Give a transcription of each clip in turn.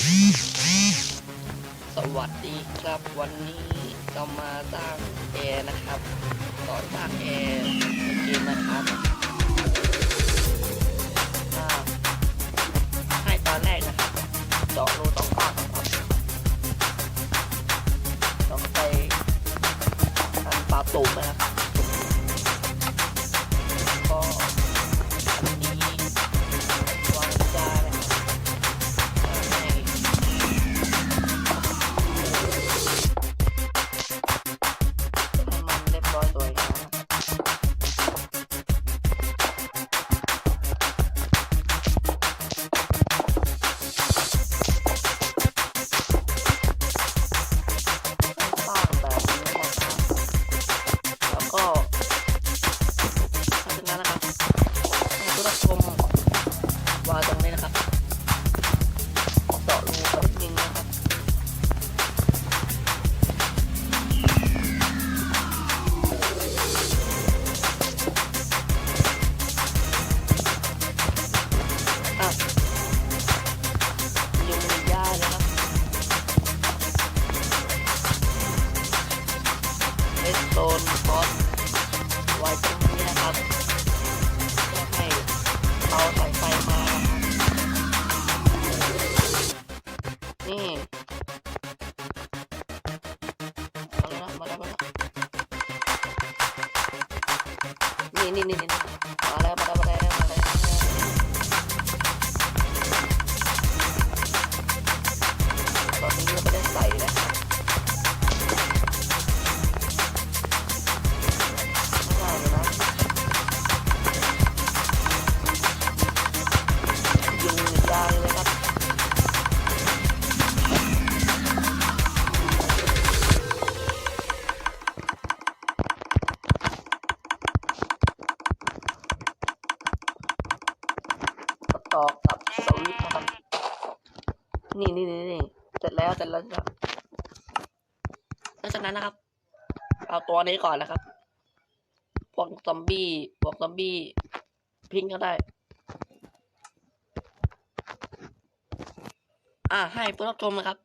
สวัสดีครับวันนี้เรามาสร้างแอร์นะครับ นี่มาแล้วมาแล้วมาแล้วนี่นี่นี่นี่มาแล้วมาแล้วมาแล้วมาแล้ว นี่นี่นี่นี่เสร็จแล้วเสร็จแล้วครับหลังจากนั้นนะครับ เอาตัวนี้ก่อนนะครับ พวกซอมบี้พวกซอมบี้พิงก็ได้ อ่าให้ผู้รับชมนะครับ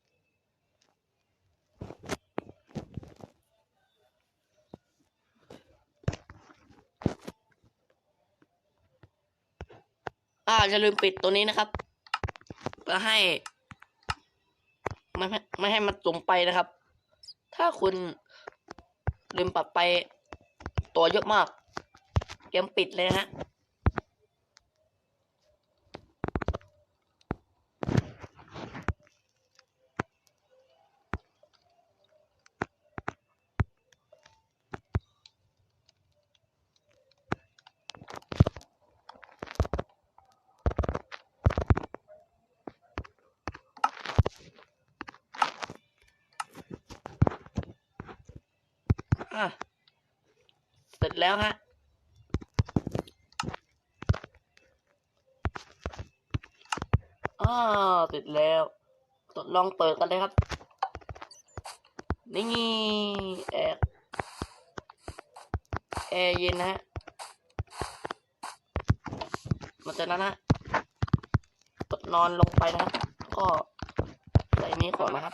อ่าอย่าลืมปิดตัวนี้นะครับเพื่อให้ ไม่ให้ไม่ให้มันจุ่มไปนะครับ ถ้าคุณลืมปรับไปตัวเยอะมากเกมปิดเลยนะฮะ อะเสร็จแล้วฮะอ่าเสร็จแล้วทดลองเปิดกันเลยครับ นี่แอร์แอร์เย็นนะฮะมาจากนั้นนะกดนอนลงไปนะครับ ก็ใส่นี้ก่อนนะครับ